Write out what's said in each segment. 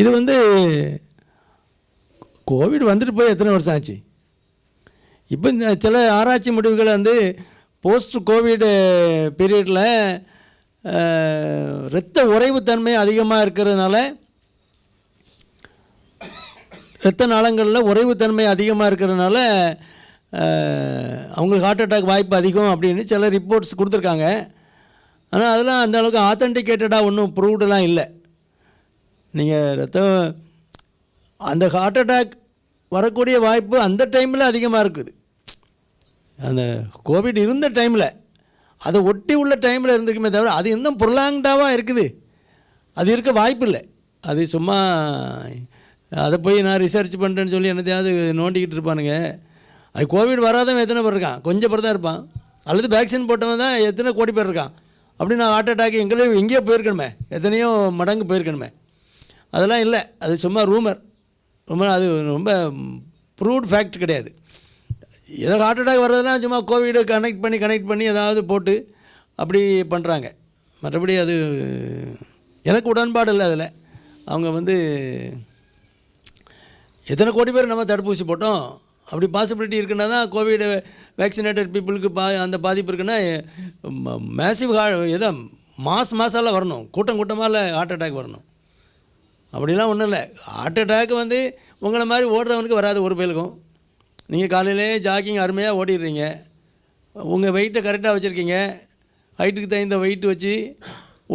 இது வந்து கோவிட் வந்துட்டு போய் எத்தனை வருஷம் ஆச்சு? இப்போ இந்த சில ஆராய்ச்சி முடிவுகள் வந்து போஸ்ட் கோவிட் பீரியடில் இரத்த உறைவுத்தன்மை அதிகமாக இருக்கிறதுனால இரத்த நாளங்களில் உறைவுத்தன்மை அதிகமாக இருக்கிறதுனால அவங்களுக்கு ஹார்ட் அட்டாக் வாய்ப்பு அதிகம் அப்படின்னு சில ரிப்போர்ட்ஸ் கொடுத்துருக்காங்க. ஆனால் அதெல்லாம் அந்தளவுக்கு ஆத்தென்டிகேட்டடாக ஒன்றும் ப்ரூவ்டெலாம் இல்லை. நீங்கள் ரத்தம் அந்த ஹார்ட் அட்டாக் வரக்கூடிய வாய்ப்பு அந்த டைமில் அதிகமாக இருக்குது. அந்த கோவிட் இருந்த டைமில் அதை ஒட்டி உள்ள டைமில் இருந்துக்குமே தவிர அது இன்னும் புரலாங்டாவாக இருக்குது. அது இருக்க வாய்ப்பு இல்லை. அது சும்மா அதை போய் நான் ரிசர்ச் பண்ணுறேன்னு சொல்லி என்னத்தையாவது நோண்டிக்கிட்டு இருப்பானுங்க. அது கோவிட் வராதவன் எத்தனை பேர் இருக்கான்? கொஞ்சம் பேர் தான் இருப்பான். அல்லது வேக்சின் போட்டவன் தான் எத்தனை கோடி பேர் இருக்கான்? அப்படி நான் ஹார்ட் அட்டாக் எங்கேயோ எங்கேயோ போயிருக்கணுமே. எத்தனையோ மடங்கு போயிருக்கணுமே. அதெல்லாம் இல்லை. அது சும்மா ரூமர் ரொம்ப அது ரொம்ப ப்ரூவ்ட் ஃபேக்ட் கிடையாது. ஏதோ ஹார்ட் அட்டாக் வர்றதெல்லாம் சும்மா கோவிடு கனெக்ட் பண்ணி கனெக்ட் பண்ணி ஏதாவது போட்டு அப்படி பண்ணுறாங்க மற்றபடி அது எனக்கு உடன்பாடு இல்லை அதில். அவங்க வந்து எத்தனை கோடி பேர் நம்ம தடுப்பூசி போட்டோம். அப்படி பாசிபிலிட்டி இருக்குன்னா தான் கோவிட் வேக்சினேட்டட் பீப்புளுக்கு பா அந்த பாதிப்பு இருக்குன்னா மேசிவ் ஹா எதோ மாஸ் மாசால வரணும். கூட்டம் கூட்டமாக ஹார்ட் அட்டாக் வரணும். அப்படிலாம் ஒன்றும் இல்லை. ஹார்ட் அட்டாக் வந்து உங்களை மாதிரி ஓடுறவனுக்கு வராது ஒரு பேருக்கும் நீங்கள் காலையிலே ஜாக்கிங் அருமையாக ஓடிடுறீங்க. உங்கள் வெயிட்டை கரெக்டாக வச்சுருக்கீங்க. ஹைட்டுக்கு தகுந்த வெயிட் வச்சு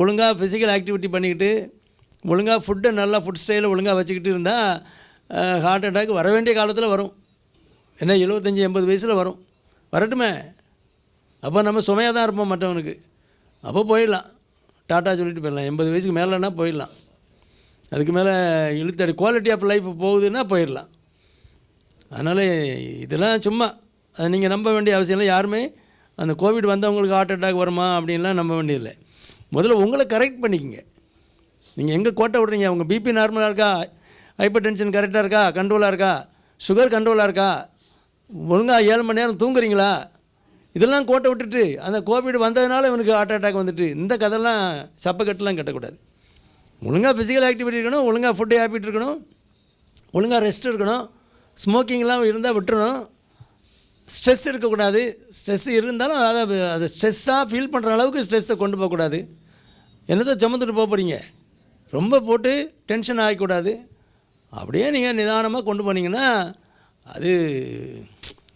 ஒழுங்காக ஃபிசிக்கல் ஆக்டிவிட்டி பண்ணிக்கிட்டு ஒழுங்காக ஃபுட்டை நல்லா ஃபுட் ஸ்டைலை ஒழுங்காக வச்சுக்கிட்டு இருந்தால் ஹார்ட் அட்டாக் வர வேண்டிய காலத்தில் வரும். என்ன எழுபத்தஞ்சி எண்பது வயசில் வரும். வரட்டுமே. அப்போ நம்ம சுமையாக தான் இருப்போம் மற்றவனுக்கு அப்போ போயிடலாம். டாட்டா சொல்லிட்டு போயிடலாம். எண்பது வயசுக்கு மேலேனா போயிடலாம். அதுக்கு மேலே இழுத்தடி குவாலிட்டி ஆஃப் லைஃப் போகுதுன்னா போயிடலாம். அதனால் இதெல்லாம் சும்மா. அதை நீங்கள் நம்ப வேண்டிய அவசியம் இல்லை. யாருமே அந்த கோவிட் வந்தவங்களுக்கு ஹார்ட் அட்டாக் வருமா அப்படின்லாம் நம்ப வேண்டியதில்லை. முதல்ல உங்களை கரெக்ட் பண்ணிக்கங்க. நீங்கள் எங்கே கோட்டை விட்றீங்க? உங்கள் பிபி நார்மலாக இருக்கா? ஹைப்பர் டென்ஷன் கரெக்டாக இருக்கா? கண்ட்ரோலாக இருக்கா? சுகர் கண்ட்ரோலாக இருக்கா? ஒழுங்காக ஏழு மணி நேரம் தூங்குறீங்களா? இதெல்லாம் கோட்டை விட்டுட்டு அந்த கோவிட் வந்ததுனால இவனுக்கு ஹார்ட் அட்டாக் வந்துட்டு. இந்த கதைலாம் சப்பக்கட்டுலாம் கட்டக்கூடாது. ஒழுங்காக ஃபிசிக்கல் ஆக்டிவிட்டி இருக்கணும் ஒழுங்காக ஃபுட்டு ஹேபிட் இருக்கணும் ஒழுங்காக ரெஸ்ட் இருக்கணும் ஸ்மோக்கிங்லாம் இருந்தால் விட்டுறணும். ஸ்ட்ரெஸ் இருக்கக்கூடாது. ஸ்ட்ரெஸ் இருந்தாலும் அதை அது ஸ்ட்ரெஸ்ஸாக ஃபீல் பண்ணுற அளவுக்கு ஸ்ட்ரெஸ்ஸை கொண்டு போகக்கூடாது. என்னத்தை சுமந்துட்டு போக போகிறீங்க ரொம்ப போட்டு டென்ஷன் ஆகக்கூடாது. அப்படியே நீங்கள் நிதானமாக கொண்டு போனீங்கன்னா அது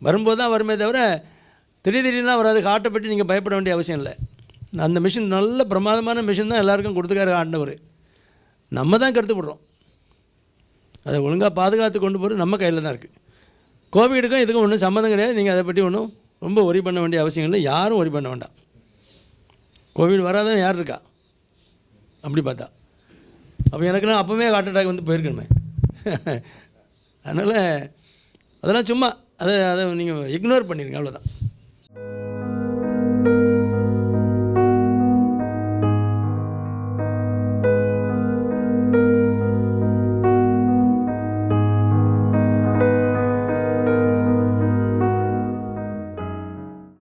வரும்போது தான் வருமே தவிர திடீர் திடீர்லாம் வராது. ஹார்ட்டை பற்றி நீங்கள் பயப்பட வேண்டிய அவசியம் இல்லை. அந்த மிஷின் நல்ல பிரமாதமான மிஷின் தான் எல்லாருக்கும் கொடுத்துக்காரு ஆண்டவர். நம்ம தான் கருத்துப்படுறோம் அதை ஒழுங்காக பாதுகாத்து கொண்டு போகிறது நம்ம கையில் தான் இருக்குது கோவிடுக்கும் இதுக்கும் ஒன்றும் சம்மந்தம் கிடையாது. நீங்கள் அதை பற்றி ஒன்றும் ரொம்ப ஒரி பண்ண வேண்டிய அவசியம் இல்லை. யாரும் ஒரி பண்ண வேண்டாம். கோவிட் வராதவன் யார் இருக்கா? அப்படி பார்த்தா. அப்போ எனக்குலாம் அப்போவே ஹார்ட் அட்டாக் வந்து போயிருக்கணுமே. அதனால் அதெல்லாம் சும்மா அதை அதை நீங்கள் இக்னோர் பண்ணிடுங்க அவ்வளோதான்